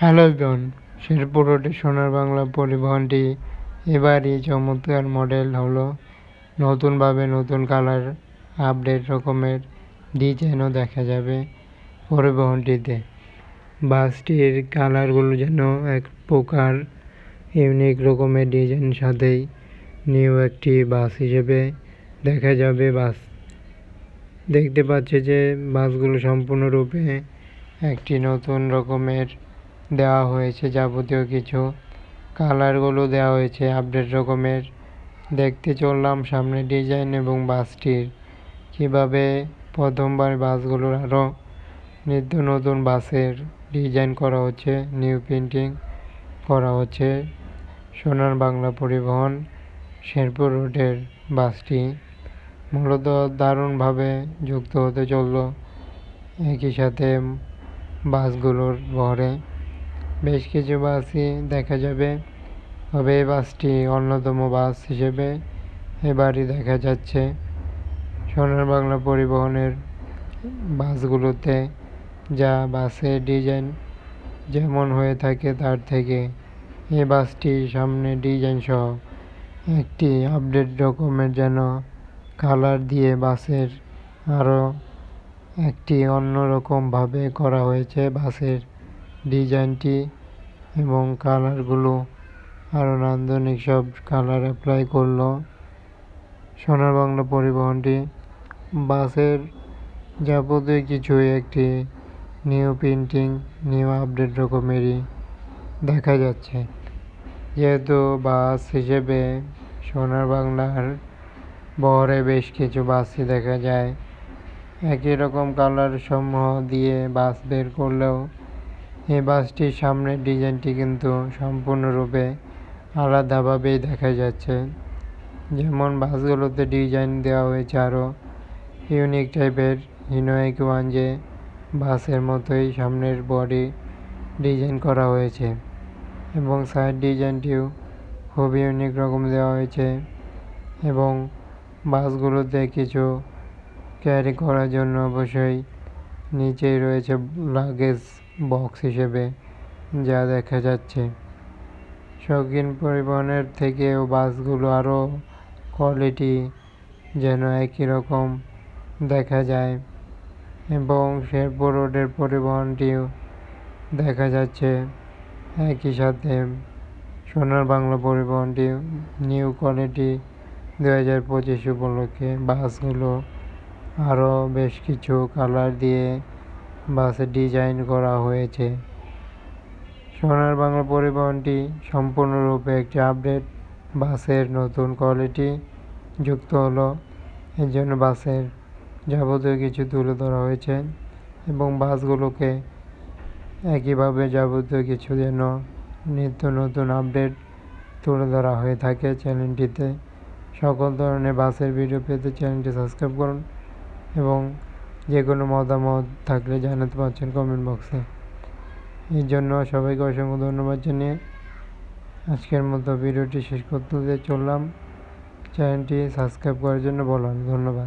Hello জন শেরপুর রোডে সোনার বাংলা পরিবহনটি এবারই চমৎকার মডেল হলো। নতুনভাবে নতুন কালার, আপডেট রকমের ডিজাইনও দেখা যাবে পরিবহনটিতে। বাসটির কালারগুলো যেন এক প্রকার ইউনিক রকমের ডিজাইন সাথেই নিউ একটি বাস হিসেবে দেখা যাবে বাস। দেখতে পাচ্ছে যে বাসগুলো সম্পূর্ণরূপে একটি নতুন রকমের দেওয়া হয়েছে যাবতীয় কিছু। কালারগুলো দেওয়া হয়েছে আপডেট রকমের। দেখতে চললাম সামনে ডিজাইন এবং বাসটির। কীভাবে প্রথমবার বাসগুলোর আরও নিত্য নতুন বাসের ডিজাইন করা হচ্ছে, নিউ প্রিন্টিং করা হচ্ছে। সোনার বাংলা পরিবহন, শেরপুর রোডের বাসটি মূলত দারুণভাবে যুক্ত হতে চলল। একই সাথে বাসগুলোর ভরে বেশ কিছু বাসই দেখা যাবে। তবে এই বাসটি অন্যতম বাস হিসেবে এবারই দেখা যাচ্ছে। সোনার বাংলা পরিবহনের বাসগুলোতে যা বাসের ডিজাইন যেমন হয়ে থাকে তার থেকে এ বাসটি সামনে ডিজাইন সহ একটি আপডেট রকমের যেন কালার দিয়ে বাসের আরও একটি অন্যরকমভাবে করা হয়েছে। বাসের ডিজাইনটি এবং কালারগুলো আরও নান্দনিক সব কালার অ্যাপ্লাই করল। সোনার বাংলা পরিবহনটি বাসের যাবতীয় কিছুই একটি নিউ প্রিন্টিং, নিউ আপডেট রকমেরই দেখা যাচ্ছে। যেহেতু বাস হিসেবে সোনার বাংলার বহরে বেশ কিছু বাসই দেখা যায়, একই রকম কালার সমূহ দিয়ে বাস বের করলেও এই বাসটির সামনের ডিজাইনটি কিন্তু সম্পূর্ণরূপে আলাদাভাবেই দেখা যাচ্ছে। যেমন বাসগুলোতে ডিজাইন দেওয়া হয়েছে আরও ইউনিক টাইপের হিনোয়েক ওয়ান যে বাসের মতোই সামনের বডি ডিজাইন করা হয়েছে এবং সাইড ডিজাইনটিও খুব ইউনিক রকম দেওয়া হয়েছে এবং বাসগুলোতে কিছু ক্যারি করার জন্য অবশ্যই নিচেই রয়েছে লাগেজ বক্স হিসেবে যা দেখা যাচ্ছে। শৌখিন পরিবহনের থেকেও বাসগুলো আরও কোয়ালিটি যেন একই রকম দেখা যায় এবং শেরপুর রোডের পরিবহনটিও দেখা যাচ্ছে একই সাথে। সোনার বাংলা পরিবহনটি নিউ কোয়ালিটি দু হাজার পঁচিশ উপলক্ষে বাসগুলো আরও বেশ কিছু কালার দিয়ে বাসে ডিজাইন করা হয়েছে। সোনার বাংলা পরিবহনটি সম্পূর্ণরূপে একটি আপডেট। বাসের নতুন কোয়ালিটি যুক্ত হলো। এর জন্য বাসের যাবতীয় কিছু তুলে ধরা হয়েছে এবং বাসগুলোকে একইভাবে যাবতীয় কিছু যেন নিত্য নতুন আপডেট তুলে ধরা হয়ে থাকে চ্যানেলটিতে। সকল ধরনের বাসের ভিডিও পেতে চ্যানেলটি সাবস্ক্রাইব করুন এবং যে কোনো মতামত থাকলে জানাতে পারছেন কমেন্ট বক্সে এর জন্য সবাইকে অসংখ্য ধন্যবাদ জানিয়ে আজকের মতো ভিডিওটি শেষ করতে চললাম। চ্যানেলটি সাবস্ক্রাইব করার জন্য বলুন। ধন্যবাদ।